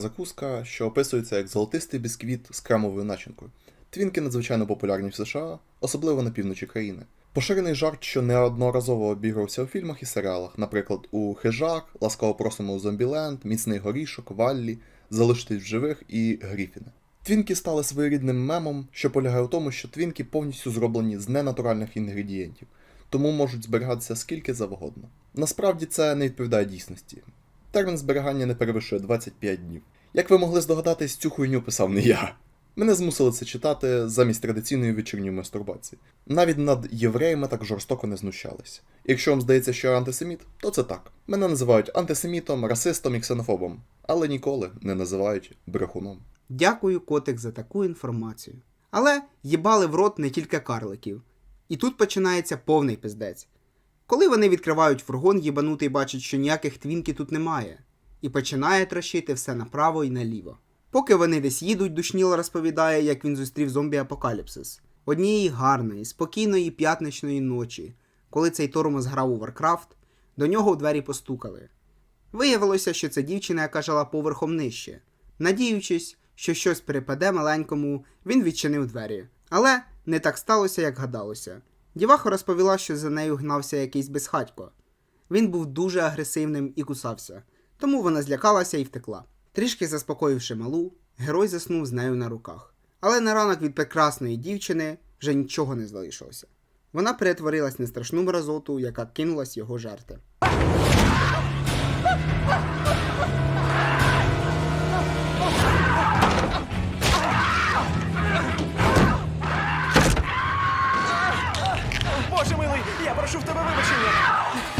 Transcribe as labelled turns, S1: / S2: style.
S1: Закуска, що описується як золотистий бісквіт з кремовою начинкою. Твінки надзвичайно популярні в США, особливо на півночі країни. Поширений жарт, що неодноразово обігрувався у фільмах і серіалах, наприклад, у Хижак, Ласкаво просимо у Зомбіленд, Міцний горішок, Валлі, Залишитись в живих і Гріфіни. Твінки стали своєрідним мемом, що полягає у тому, що твінки повністю зроблені з ненатуральних інгредієнтів, тому можуть зберігатися скільки завгодно. Насправді це не відповідає дійсності. Термін зберігання не перевищує 25 днів. Як ви могли здогадатись, цю хуйню писав не я. Мене змусили це читати замість традиційної вечірньої мастурбації. Навіть над євреями так жорстоко не знущались. Якщо вам здається, що я антисеміт, то це так. Мене називають антисемітом, расистом і ксенофобом, але ніколи не називають брехуном.
S2: Дякую, котик, за таку інформацію. Але їбали в рот не тільки карликів. І тут починається повний пиздець. Коли вони відкривають фургон, їбанутий бачить, що ніяких твінки тут немає, і починає трощити все направо і наліво. Поки вони десь їдуть, душніло розповідає, як він зустрів зомбі-апокаліпсис. Однієї гарної, спокійної п'ятничної ночі, коли цей тормоз грав у Варкрафт, до нього у двері постукали. Виявилося, що це дівчина, яка жила поверхом нижче. Надіючись, що щось перепаде маленькому, він відчинив двері. Але не так сталося, як гадалося. Діваха розповіла, що за нею гнався якийсь безхатько. Він був дуже агресивним і кусався, тому вона злякалася і втекла. Трішки заспокоївши малу, герой заснув з нею на руках. Але на ранок від прекрасної дівчини вже нічого не залишилося. Вона перетворилась на страшну мразоту, яка кинулась його жерти. Боже милий, я прошу в тебе вибачення.